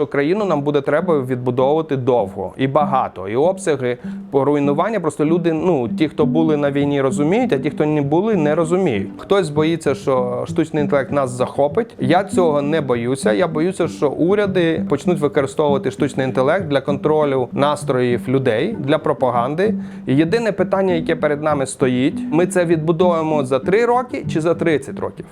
що країну нам буде треба відбудовувати довго і багато. І обсяги по руйнування просто люди, ну ті, хто були на війні, розуміють, а ті, хто не були, не розуміють. Хтось боїться, що штучний інтелект нас захопить. Я цього не боюся. Я боюся, що уряди почнуть використовувати штучний інтелект для контролю настроїв людей для пропаганди. І єдине питання, яке перед нами стоїть: ми це відбудовуємо за 3 роки чи за 30 років.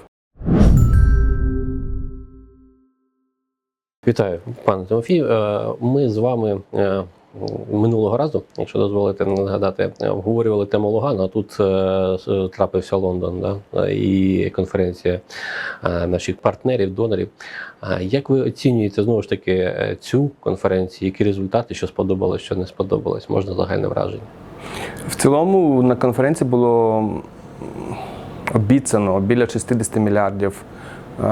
Вітаю, пане Тимофій. Е, Ми з вами е, минулого разу, якщо дозволите нагадати, обговорювали тему Лугану. Тут е, трапився Лондон, да? і конференція наших партнерів, донорів. Як ви оцінюєте знову ж таки цю конференцію? Які результати, що сподобалось, що не сподобалось? Можна загальне враження? В цілому на конференції було обіцяно біля 60 мільярдів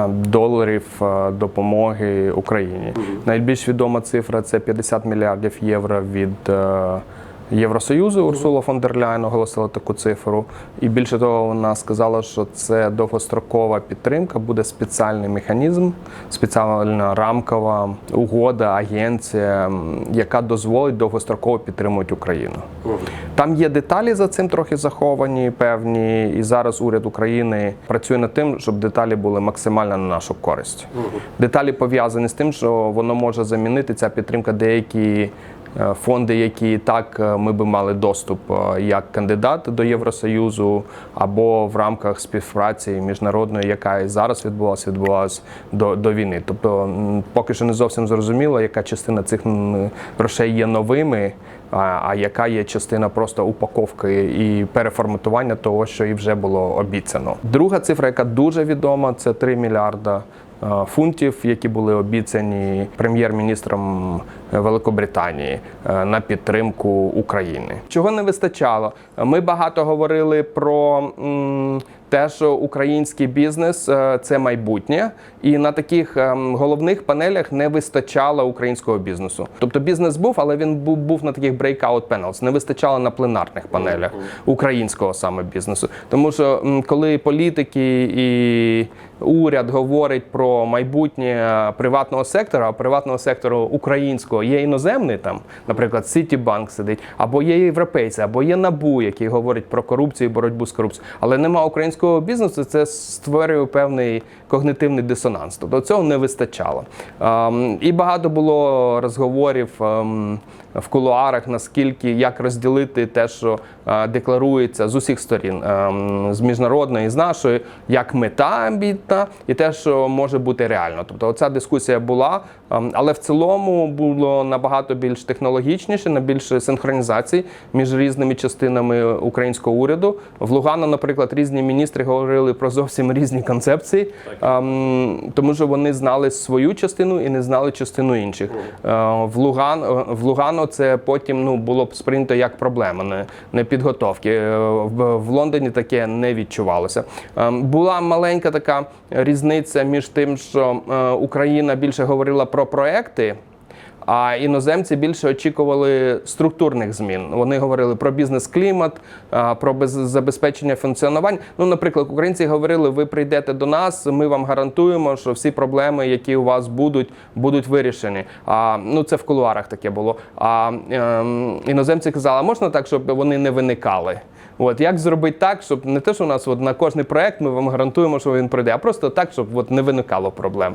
доларів е, допомоги Україні. Найбільш відома цифра це 50 мільярдів євро від е, Євросоюзу. Урсула фон дер Ляйн оголосила таку цифру. І більше того, вона сказала, що це довгострокова підтримка, буде спеціальний механізм, спеціальна рамкова угода, агенція, яка дозволить довгостроково підтримувати Україну. Там є деталі за цим трохи заховані, певні, і зараз уряд України працює над тим, щоб деталі були максимально на нашу користь. Деталі пов'язані з тим, що воно може замінити ця підтримка деякі. Е, Фонди, які так е, ми би мали доступ е, як кандидат до Євросоюзу, або в рамках співпраці міжнародної, яка і зараз відбувалася, відбувалася до, до війни. Тобто поки що не зовсім зрозуміло, яка частина цих грошей є новими, а яка є частина просто упаковки і переформатування того, що і вже було обіцяно. Друга цифра, яка дуже відома, це 3 мільярда. Е, Фунтів, які були обіцяні прем'єр-міністром Великобританії е, на підтримку України. Чого не вистачало? Ми багато говорили про те, що український бізнес е, це майбутнє, і на таких ем, головних панелях не вистачало українського бізнесу. Тобто бізнес був, але він був, на таких breakout panels, не вистачало на пленарних панелях українського саме бізнесу. Тому що коли політики і уряд говорить про майбутнє приватного сектора, а приватного сектору українського є іноземний там, наприклад, Citibank сидить, або є європейці, або є НАБУ, який говорить про корупцію і боротьбу з корупцією. Але нема українського бізнесу, це створює певний когнитивний дисонанс. Тобто цього не вистачало. Ем, і багато було розговорів. ем, в кулуарах, наскільки як розділити те, що е, декларується з усіх сторін, ем, з міжнародної, з нашої, як мета амбітна, і те, що може бути реально. Тобто, оця дискусія була, але в цілому було набагато більш технологічніше, на більше синхронізації між різними частинами українського уряду. В Лугано, наприклад, різні міністри говорили про зовсім різні концепції, тому що вони знали свою частину і не знали частину інших. Е, В Луган в Лугано це потім ну було б сприйнято як проблема, не, не підготовки. Е, В, Лондоні таке не відчувалося. Була маленька така різниця між тим, що е, Україна більше говорила про проекти. А іноземці більше очікували структурних змін. Вони говорили про бізнес-клімат, про без- забезпечення функціонування. Ну, наприклад, українці говорили: ви прийдете до нас, ми вам гарантуємо, що всі проблеми, які у вас будуть, будуть вирішені. А ну це в кулуарах таке було. А ем, іноземці казали, можна так, щоб вони не виникали. От як зробити так, щоб не те, що у нас от на кожний проект ми вам гарантуємо, що він пройде, а просто так, щоб от не виникало проблем.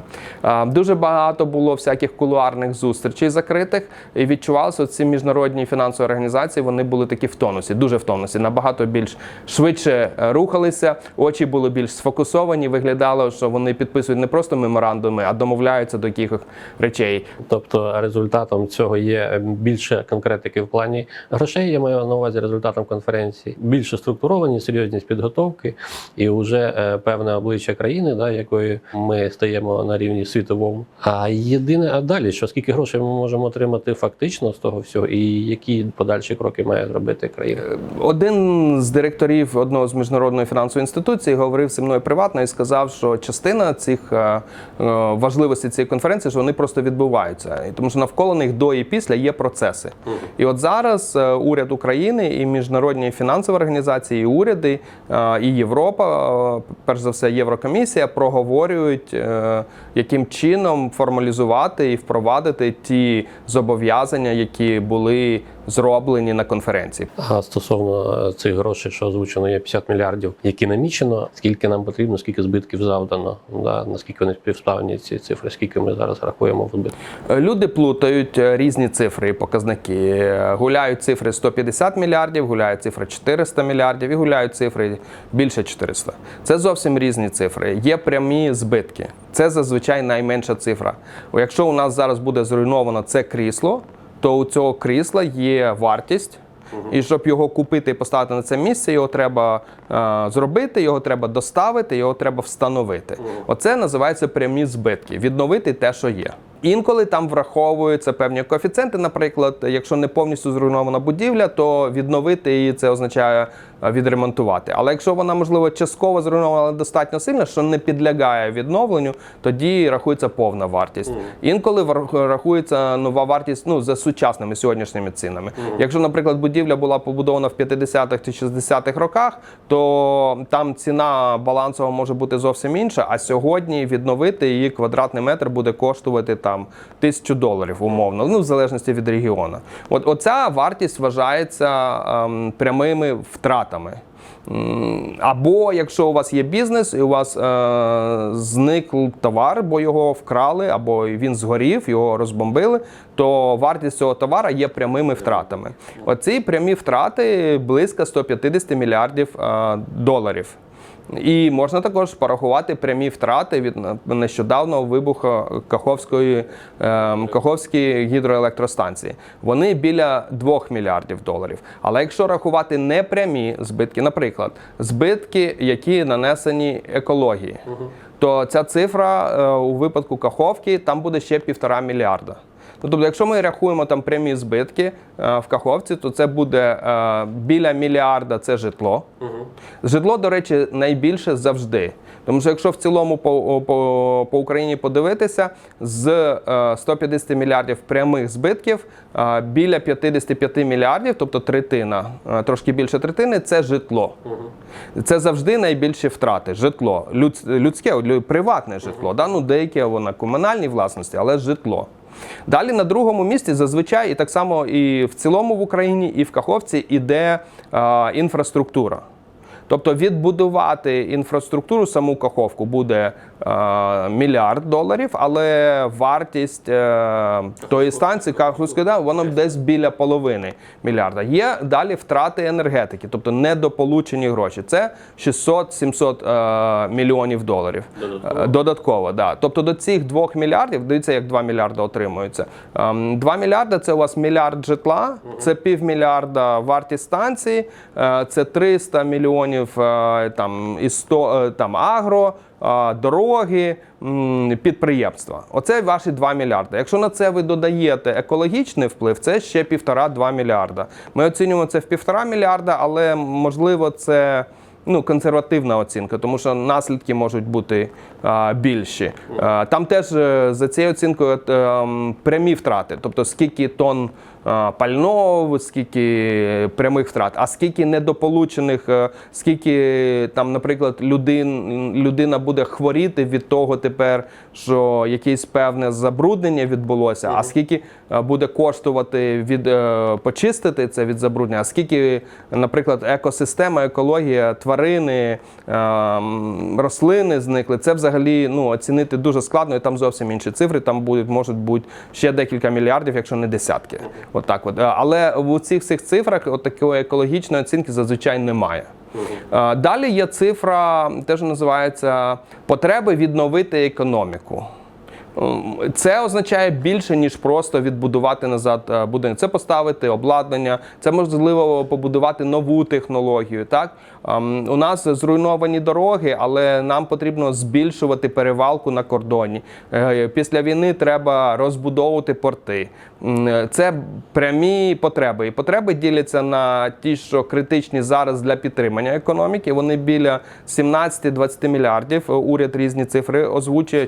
Дуже багато було всяких кулуарних зустрічей закритих, і відчувалося, ці міжнародні фінансові організації вони були такі в тонусі, дуже в тонусі, набагато більш швидше е, рухалися, очі були більш сфокусовані. Виглядало, що вони підписують не просто меморандуми, а домовляються до якихось речей. Тобто результатом цього є більше конкретики в плані грошей. Я маю на увазі результатом конференції, більше структуровані, серйозність підготовки і вже е, певне обличчя країни, да, якої ми стаємо на рівні світовому. А єдине, а далі, що скільки грошей ми можемо отримати фактично з того всього, і які подальші кроки має зробити країна? Один з директорів одного з міжнародної фінансової інституції говорив зі мною приватно і сказав, що частина цих е, е, важливості цієї конференції, що вони просто відбуваються, і тому що навколо них до і після є процеси. І от зараз е, уряд України і міжнародні фінансові організації, і уряди, і Європа, перш за все, Єврокомісія, проговорюють, яким чином формалізувати і впровадити ті зобов'язання, які були зроблені на конференції. А стосовно е, цих грошей, що озвучено, є 50 мільярдів, які намічено, скільки нам потрібно, скільки збитків завдано, да, наскільки вони співставні ці цифри, скільки ми зараз рахуємо в збитку. Люди плутають е, різні цифри і показники. Е, Гуляють цифри 150 мільярдів, гуляють цифри 400 мільярдів і гуляють цифри більше 400. Це зовсім різні цифри. Є прямі збитки. Це зазвичай найменша цифра. Якщо у нас зараз буде зруйновано це крісло, то у цього крісла є вартість. І щоб його купити і поставити на це місце, його треба е, зробити, його треба доставити, його треба встановити. Оце називається прямі збитки. Відновити те, що є. Інколи там враховуються певні коефіцієнти. Наприклад, якщо не повністю зруйнована будівля, то відновити її це означає е, відремонтувати. Але якщо вона, можливо, частково зруйнована достатньо сильно, що не підлягає відновленню, тоді рахується повна вартість. Інколи вар- рахується нова вартість ну, за сучасними сьогоднішніми цінами. Якщо, наприклад, будівля була побудована в 50-х чи 60-х роках, то там ціна балансова може бути зовсім інша. А сьогодні відновити її квадратний метр буде коштувати там тисячу доларів умовно, ну в залежності від регіону. От оця вартість вважається ем, прямими втратами. Або якщо у вас є бізнес і у вас е, зник товар, бо його вкрали, або він згорів, його розбомбили, то вартість цього товара є прямими втратами. Оці прямі втрати близько 150 мільярдів е, доларів. І можна також порахувати прямі втрати від нещодавнього вибуху Каховської ем, Каховської гідроелектростанції. Вони біля 2 мільярдів доларів. Але якщо рахувати непрямі збитки, наприклад, збитки, які нанесені екології, то ця цифра е, у випадку Каховки там буде ще півтора мільярда. Ну, тобто, якщо ми рахуємо там прямі збитки е, в Каховці, то це буде е, біля мільярда це житло. Житло, до речі, найбільше завжди. Тому що якщо в цілому по, по, по Україні подивитися, з е, 150 мільярдів прямих збитків е, біля 55 мільярдів, тобто третина, е, трошки більше третини, це житло. Це завжди найбільші втрати. Житло. Людс- людське, приватне житло. Да? Ну, деякі воно комунальні власності, але житло. Далі на другому місці зазвичай і так само і в цілому в Україні, і в Каховці іде е, інфраструктура. Тобто відбудувати інфраструктуру саму Каховку буде е, мільярд доларів, але вартість е, тої станції Каховської да, воно десь біля половини мільярда. Є далі втрати енергетики, тобто недополучені гроші. Це 600-700 е, мільйонів доларів. Додатково. Додатково, да. Тобто до цих 2 мільярдів, дивіться, як 2 мільярда отримується. Ем, 2 мільярда це у вас мільярд житла, це півмільярда вартість станції, е, це 300 мільйонів е, там, і 100, е, там, агро, е, дороги, підприємства. Оце ваші 2 мільярди. Якщо на це ви додаєте екологічний вплив, це ще 1,5-2 мільярда. Ми оцінюємо це в 1,5 мільярда, але можливо це ну, консервативна оцінка, тому що наслідки можуть бути а, більші. А, там теж за цією оцінкою е, м, прямі втрати, тобто скільки тонн а, пального, скільки прямих втрат, а скільки недополучених, е, скільки там, наприклад, людин, людина буде хворіти від того тепер, що якесь певне забруднення відбулося, а скільки е, буде коштувати від е, почистити це від забруднення, а скільки, наприклад, екосистема, екологія, тварини, е, рослини зникли. Це взагалі ну, оцінити дуже складно, і там зовсім інші цифри. Там будуть, можуть бути ще декілька мільярдів, якщо не десятки. От так от. Е, Але в цих всіх цифрах от такої екологічної оцінки зазвичай немає. Е, Далі є цифра, теж називається потреби відновити економіку. М, Це означає більше, ніж просто відбудувати назад е, будинок. Це поставити обладнання, це можливо побудувати нову технологію. Так Ем, у нас зруйновані дороги, але нам потрібно збільшувати перевалку на кордоні. Е, Після війни треба розбудовувати порти. Е, Це прямі потреби. І потреби діляться на ті, що критичні зараз для підтримання економіки. Вони біля 17-20 мільярдів. Уряд різні цифри озвучує.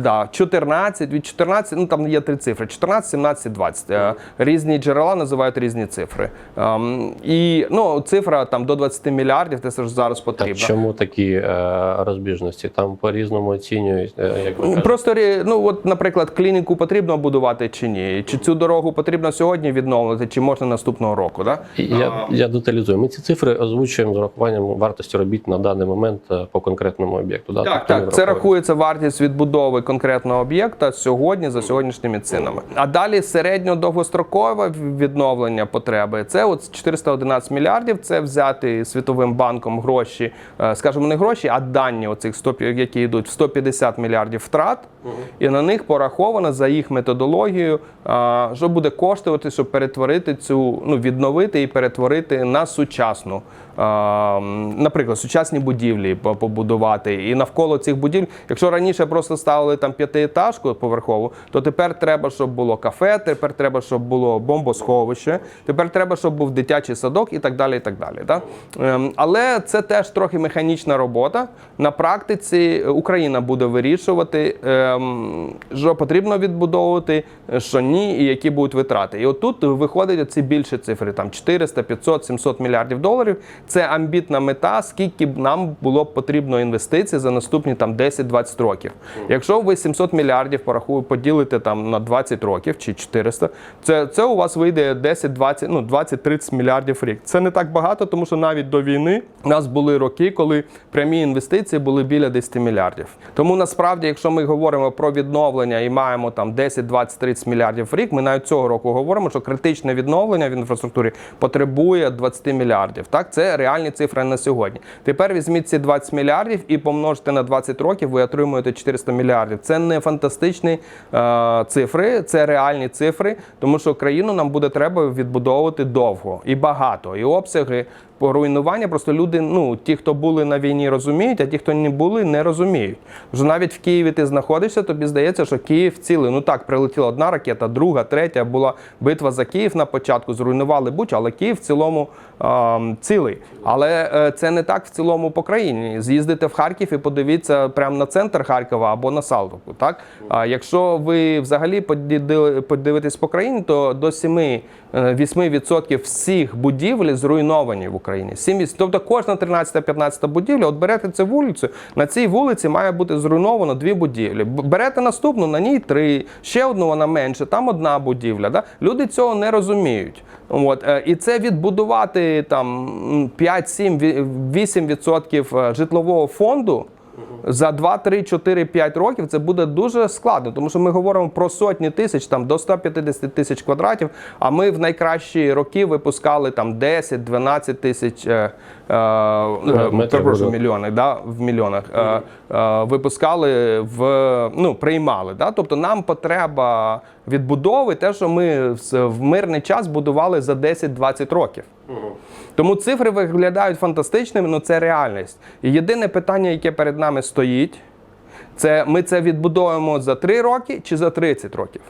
Да, 14, від 14, ну там є три цифри: 14, 17, 20. Е, Різні джерела називають різні цифри. Ем, І ну, цифра там до 20 мільярдів, це ж зараз А потрібно. чому такі е, розбіжності? Там по-різному оцінюють, е, як ви. Просто ну от, наприклад, клініку потрібно будувати чи ні? Чи цю дорогу потрібно сьогодні відновити, чи можна наступного року? Да? Я, я деталізую. Ми ці цифри озвучуємо з урахуванням вартості робіт на даний момент е, по конкретному об'єкту. Да? Так, Тобто так, це рахується вартість відбудови конкретного об'єкта сьогодні за сьогоднішніми цінами. А далі середньо-довгострокове відновлення потреби це от 411 мільярдів. Це взяти світовим банком гроші, е, скажімо, не гроші, а дані оцих 100, які йдуть в 150 мільярдів втрат, і на них пораховано за їх методологією, а, що буде коштувати, щоб перетворити цю, ну відновити і перетворити на сучасну. Наприклад, сучасні будівлі побудувати. І навколо цих будівель, якщо раніше просто ставили там п'ятиетажку поверхову, то тепер треба, щоб було кафе, тепер треба, щоб було бомбосховище, тепер треба, щоб був дитячий садок і так далі. І так далі да? Ем, Але це теж трохи механічна робота. На практиці Україна буде вирішувати, ем, що потрібно відбудовувати, що ні, і які будуть витрати. І отут виходять ці більші цифри: там 400, 500, 700 мільярдів доларів. Це амбітна мета, скільки б нам було б потрібно інвестицій за наступні там 10-20 років. Якщо ви 700 мільярдів порахую, поділите там на 20 років чи 400, це, це у вас вийде 10-20, ну 20-30 мільярдів рік. Це не так багато, тому що навіть до війни у нас були роки, коли прямі інвестиції були біля 10 мільярдів. Тому насправді, якщо ми говоримо про відновлення і маємо там 10, 20, 30 мільярдів рік, ми навіть цього року говоримо, що критичне відновлення в інфраструктурі потребує 20 мільярдів. Так, це реальні цифри на сьогодні. Тепер візьміть ці 20 мільярдів і помножте на 20 років, ви отримуєте 400 мільярдів. Це не фантастичні е, цифри, це реальні цифри, тому що країну нам буде треба відбудовувати довго і багато, і обсяги. По руйнування просто люди, ну ті, хто були на війні, розуміють, а ті, хто не були, не розуміють. Вже навіть в Києві ти знаходишся, тобі здається, що Київ цілий. Ну так, прилетіла одна ракета, друга, третя була битва за Київ на початку. Зруйнували Бучу, але Київ в цілому а, цілий. Але е, це не так в цілому по країні. З'їздите в Харків і подивіться прямо на центр Харкова або на Салтовку. Так а якщо ви взагалі подивитесь по країні, то до 7 8% всіх будівель зруйновані в Україні. 7%. Тобто кожна 13-15 будівля, от берете цю вулицю, на цій вулиці має бути зруйновано дві будівлі. Берете наступну, на ній три, ще одну вона менше, там одна будівля. Да? Люди цього не розуміють. От. е, І це відбудувати там м, 5, 7, ві- 8% е, житлового фонду. За 2, 3, 4, 5 років це буде дуже складно, тому що ми говоримо про сотні тисяч, там до 150 тисяч квадратів. А ми в найкращі роки випускали там 10, 12 тисяч е, е, е, перепрошую, мільйони, да, в мільйонах е, е, випускали в ну приймали. Да? Тобто нам потреба відбудови, те, що ми в- мирний час будували за 10-20 років. Тому цифри виглядають фантастичними, але це реальність. І єдине питання, яке перед нами стоїть, це ми це відбудовуємо за 3 роки чи за 30 років.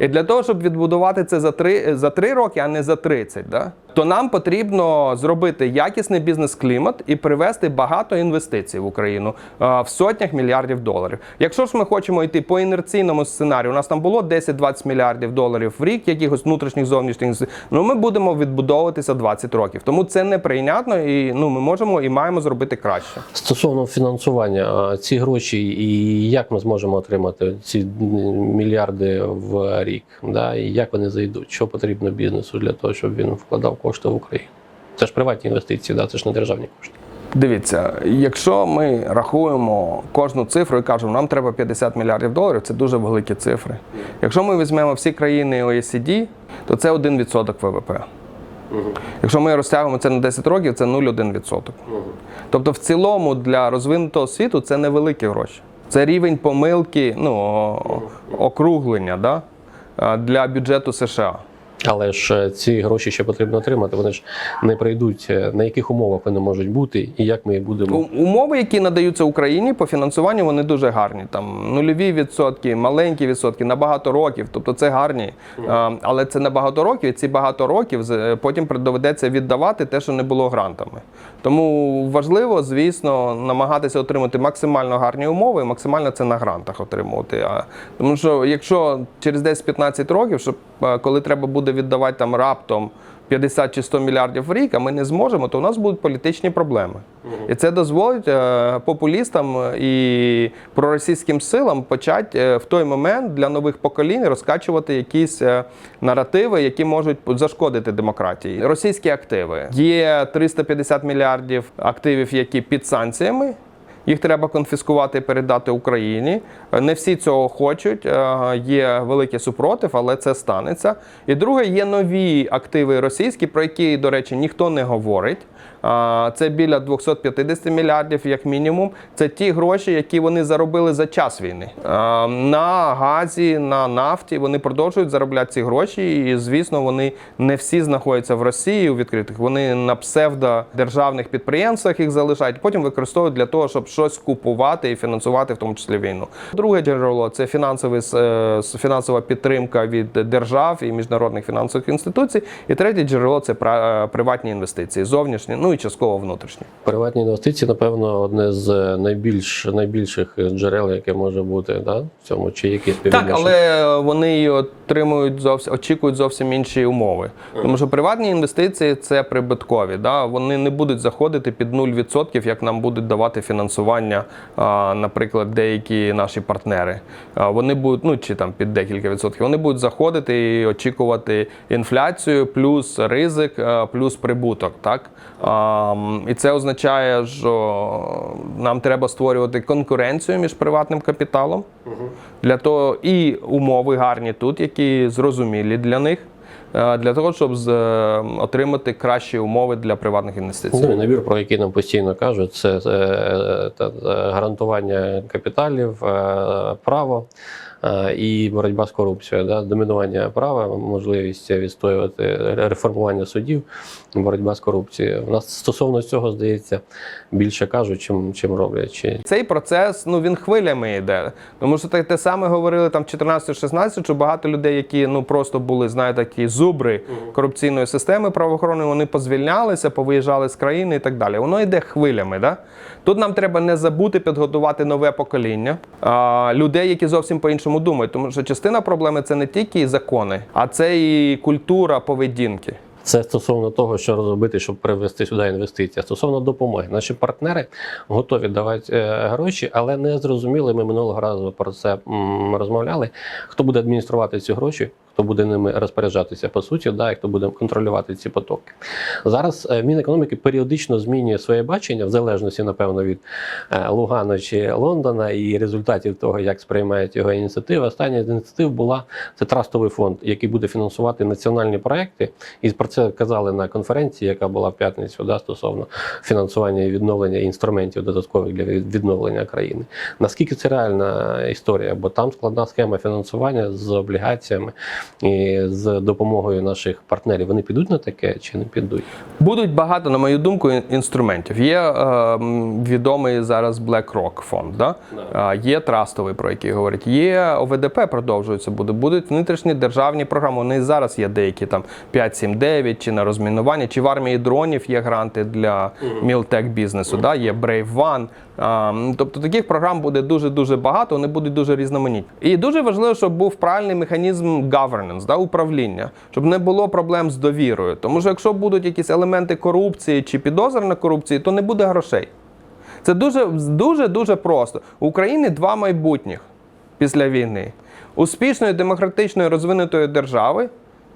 І для того, щоб відбудувати це за 3, за 3 роки, а не за 30, да? То нам потрібно зробити якісний бізнес-клімат і привести багато інвестицій в Україну в сотнях мільярдів доларів. Якщо ж ми хочемо йти по інерційному сценарію, у нас там було 10-20 мільярдів доларів в рік, якихось внутрішніх зовнішніх ну ми будемо відбудовуватися 20 років. Тому це неприйнятно, і ну ми можемо і маємо зробити краще. Стосовно фінансування, ці гроші і як ми зможемо отримати ці мільярди в рік? Да? І як вони зайдуть? Що потрібно бізнесу для того, щоб він вкладав кошти в Україну? Це ж приватні інвестиції, да? це ж не державні кошти. Дивіться, якщо ми рахуємо кожну цифру і кажемо, нам треба 50 мільярдів доларів, це дуже великі цифри. Якщо ми візьмемо всі країни OECD, то це 1% ВВП. Якщо ми розтягуємо це на 10 років, це 0,1%. Тобто, в цілому для розвинутого світу це невеликі гроші. Це рівень помилки, ну, округлення да? для бюджету США. Але ж е, ці гроші ще потрібно отримати. Вони ж не прийдуть. Е, На яких умовах вони можуть бути, і як ми їх будемо Умови, які надаються Україні по фінансуванню, вони дуже гарні. Там нульові відсотки, маленькі відсотки на багато років. Тобто це гарні. А, але це на багато років, і ці багато років потім при- доведеться віддавати те, що не було грантами. Тому важливо, звісно, намагатися отримати максимально гарні умови, і максимально це на грантах отримувати. А, тому що якщо через 10-15 років, щоб е, коли треба буде віддавати там раптом 50 чи 100 мільярдів в рік, а ми не зможемо, то у нас будуть політичні проблеми. І це дозволить е, популістам і проросійським силам почати е, в той момент для нових поколінь розкачувати якісь е, наративи, які можуть зашкодити демократії. Російські активи є 350 мільярдів активів, які під санкціями. Їх треба конфіскувати і передати Україні. Не всі цього хочуть. е, Є великий супротив, але це станеться. І друге, є нові активи російські, про які, до речі, ніхто не говорить. Це біля 250 мільярдів, як мінімум. Це ті гроші, які вони заробили за час війни. На газі, на нафті вони продовжують заробляти ці гроші. І, звісно, вони не всі знаходяться в Росії у відкритих. Вони на псевдодержавних підприємствах їх залишають, потім використовують для того, щоб щось купувати і фінансувати, в тому числі війну. Друге джерело це фінансовий е, фінансова підтримка від держав і міжнародних фінансових інституцій. І третє джерело це е, приватні інвестиції, зовнішні, ну і частково внутрішні. Приватні інвестиції, напевно, одне з найбільш найбільших джерел, яке може бути да, в цьому, чи якісь Так, але вони отримують зовсім очікують зовсім інші умови. Тому що приватні інвестиції це прибуткові. Да? Вони не будуть заходити під 0%, як нам будуть давати фінансування, наприклад, деякі наші партнери. Вони будуть, ну чи там під декілька відсотків, вони будуть заходити і очікувати інфляцію, плюс ризик, плюс прибуток. Так? І це означає, що нам треба створювати конкуренцію між приватним капіталом. Для того і умови гарні тут, які зрозумілі для них, е, для того, щоб з- е, отримати кращі умови для приватних інвестицій. Ну, набір, про який нам постійно кажуть, це е, та, е, гарантування капіталів, е, право і боротьба з корупцією, да? домінування права, можливість відстоювати реформування судів, боротьба з корупцією. У нас стосовно цього здається більше кажуть, чим, чим роблять. Чи Цей процес ну він хвилями йде. Тому що те, те саме говорили там 14-16, що багато людей, які ну просто були, знаєте, такі зубри корупційної системи правоохоронної, вони позвільнялися, повиїжджали з країни і так далі. Воно йде хвилями. Да? Тут нам треба не забути підготувати нове покоління а, людей, які зовсім по-іншому думають. Тому що частина проблеми це не тільки закони, а це і культура поведінки. Це стосовно того, що розробити, щоб привести сюди інвестиції. Стосовно допомоги, наші партнери готові давати е, гроші, але не зрозуміли. Ми минулого разу про це розмовляли. Хто буде адмініструвати ці гроші, хто буде ними розпоряджатися по суті, да, і хто буде контролювати ці потоки. Зараз е, Мінекономіки періодично змінює своє бачення, в залежності, напевно, від е, Лугану чи Лондона і результатів того, як сприймають його ініціативи. Остання з ініціатив була це трастовий фонд, який буде фінансувати національні проекти. І про це казали на конференції, яка була в п'ятницю, да, стосовно фінансування і відновлення інструментів додаткових для відновлення країни. Наскільки це реальна історія? Бо там складна схема фінансування з облігаціями і з допомогою наших партнерів. Вони підуть на таке чи не підуть? Будуть багато, на мою думку, інструментів. Є е, відомий зараз BlackRock фонд, да? Е, є трастовий, про який говорять. Є ОВДП, продовжується буде. Будуть внутрішні державні програми. Вони зараз є деякі там 5-7-9, чи на розмінування, чи в армії дронів є гранти для мілтек бізнесу. Да? Є Brave One. Тобто таких програм буде дуже дуже багато, вони будуть дуже різноманітні. І дуже важливо, щоб був правильний механізм governance, да, управління, щоб не було проблем з довірою. Тому що якщо будуть якісь елементи корупції чи підозри на корупції, то не буде грошей. Це дуже дуже дуже просто. У України два майбутніх після війни: успішної демократичної розвинутої держави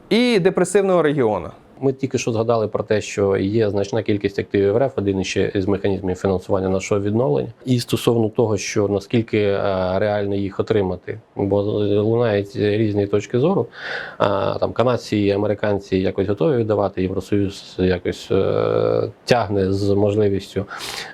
і депресивного регіону. Ми тільки що згадали про те, що є значна кількість активів РФ, один ще із механізмів фінансування нашого відновлення, і стосовно того, що наскільки е, реально їх отримати, бо лунають різні точки зору. А, Там канадці і американці якось готові віддавати. Євросоюз якось е, тягне з можливістю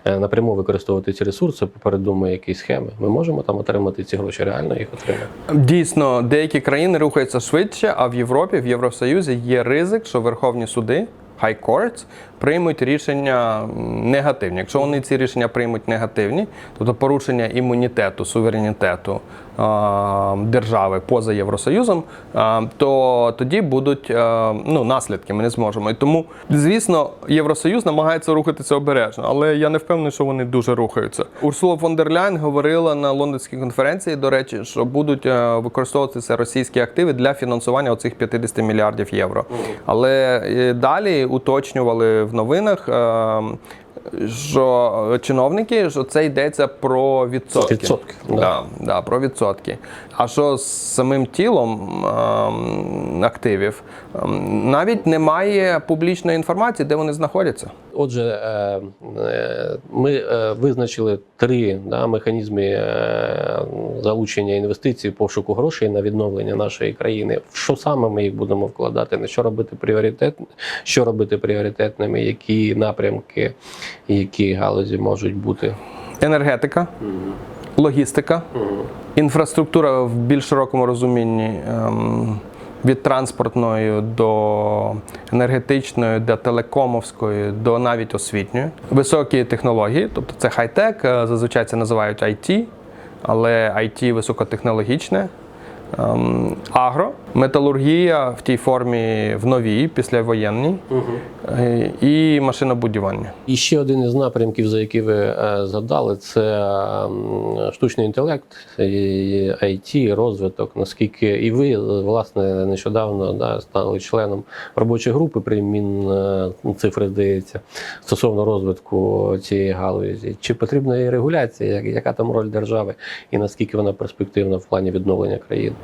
е, напряму використовувати ці ресурси, попередумує якісь схеми. Ми можемо там отримати ці гроші, реально їх отримати. Дійсно, деякі країни рухаються швидше, а в Європі, в Євросоюзі є ризик, що верховні суди. High Courts приймуть рішення негативні. Якщо вони ці рішення приймуть негативні, тобто порушення імунітету, суверенітету держави поза Євросоюзом, то тоді будуть ну, наслідки. Ми не зможемо. І тому, звісно, Євросоюз намагається рухатися обережно, але я не впевнений, що вони дуже рухаються. Урсула фон дер Ляйн говорила на лондонській конференції, до речі, що будуть е, використовуватися російські активи для фінансування оцих 50 мільярдів євро. Але е, далі уточнювали в новинах. е, Що чиновники, що це йдеться про відсотки. Відсотки, да. Да, да, про відсотки. А що з самим тілом ем, активів, ем, навіть немає публічної інформації, де вони знаходяться. Отже, е, е, ми е, визначили три да, механізми залучення інвестицій, пошуку грошей на відновлення нашої країни. В що саме ми їх будемо вкладати? На що робити пріоритет, що робити пріоритетними, які напрямки, які галузі можуть бути? Енергетика, логістика, інфраструктура в більш широкому розумінні. Від транспортної до енергетичної, до телекомовської, до навіть освітньої. Високі технології, тобто це хай-тек, е, зазвичай це називають IT, але IT високотехнологічне. Ем, Агро, металургія в тій формі в новій, післявоєнній, е, і машинобудівання. І ще один із напрямків, за які ви е, згадали, це штучний інтелект, IT, розвиток. Наскільки і ви, власне, нещодавно да, стали членом робочої групи при Мінцифри, здається, стосовно розвитку цієї галузі. Чи потрібна є регуляція? Яка там роль держави і наскільки вона перспективна в плані відновлення країни?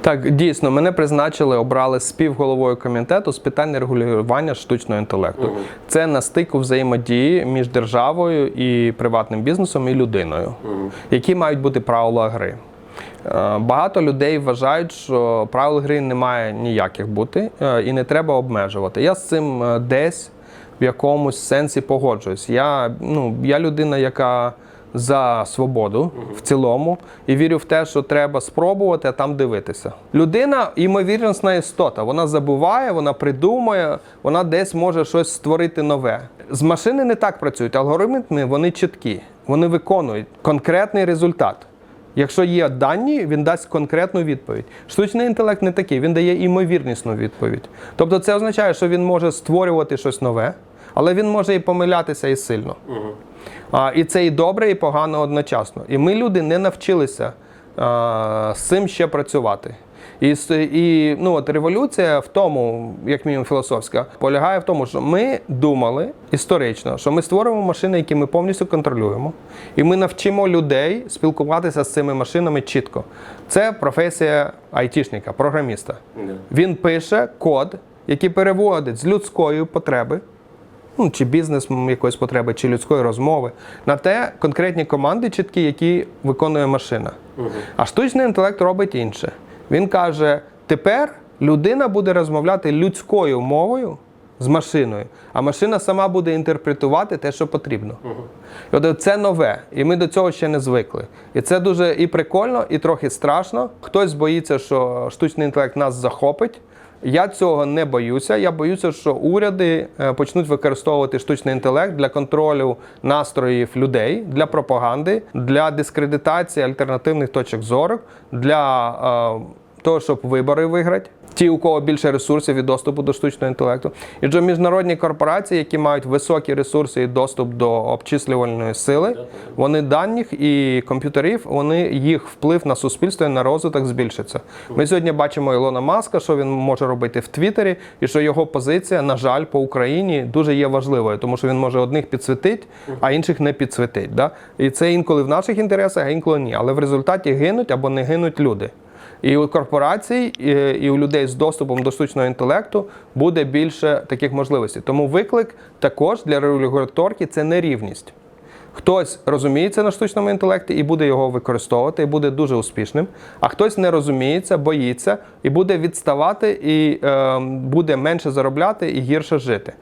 Так, дійсно, мене призначили, обрали співголовою комітету з питань регулювання штучного інтелекту. Це на стику взаємодії між державою і приватним бізнесом і людиною, які мають бути правила гри. Е, Багато людей вважають, що правил гри не має ніяких бути е, і не треба обмежувати. Я з цим е, десь в якомусь сенсі погоджуюсь. Я, ну, я людина, яка за свободу в цілому і вірю в те, що треба спробувати, а там дивитися. Людина імовірнісна істота. Вона забуває, вона придумує, вона десь може щось створити нове. З машини не так працюють. Алгоритми вони чіткі, вони виконують конкретний результат. Якщо є дані, він дасть конкретну відповідь. Штучний інтелект не такий, він дає імовірнісну відповідь. Тобто це означає, що він може створювати щось нове, але він може і помилятися і сильно. А, і це і добре, і погано одночасно. І ми, люди, не навчилися а, з цим ще працювати. І, і ну, от революція в тому, як мінімум філософська, полягає в тому, що ми думали історично, що ми створимо машини, які ми повністю контролюємо, і ми навчимо людей спілкуватися з цими машинами чітко. Це професія айтішника, програміста. Він пише код, який переводить з людської потреби ну, чи бізнес якоїсь потреби, чи людської розмови, на те конкретні команди чіткі, які виконує машина. А штучний інтелект робить інше. Він каже: тепер людина буде розмовляти людською мовою з машиною, а машина сама буде інтерпретувати те, що потрібно. І от це нове, і ми до цього ще не звикли. І це дуже і прикольно, і трохи страшно. Хтось боїться, що штучний інтелект нас захопить. Я цього не боюся. Я боюся, що уряди е, почнуть використовувати штучний інтелект для контролю настроїв людей, для пропаганди, для дискредитації альтернативних точок зору, для е, того, щоб вибори виграти. Ті, у кого більше ресурсів і доступу до штучного інтелекту, і вже міжнародні корпорації, які мають високі ресурси і доступ до обчислювальної сили, вони даних і комп'ютерів, вони їх вплив на суспільство і на розвиток збільшиться. Ми сьогодні бачимо Ілона Маска, що він може робити в Твіттері, і що його позиція, на жаль, по Україні дуже є важливою, тому що він може одних підсвітить, а інших не підсвітить. Да? І це інколи в наших інтересах, а інколи ні. Але в результаті гинуть або не гинуть люди. І у корпорацій, і, у людей з доступом до штучного інтелекту буде більше таких можливостей. Тому виклик також для регуляторки це нерівність. Хтось розуміється на штучному інтелекті і буде його використовувати, і буде дуже успішним, а хтось не розуміється, боїться і буде відставати, і е, буде менше заробляти і гірше жити.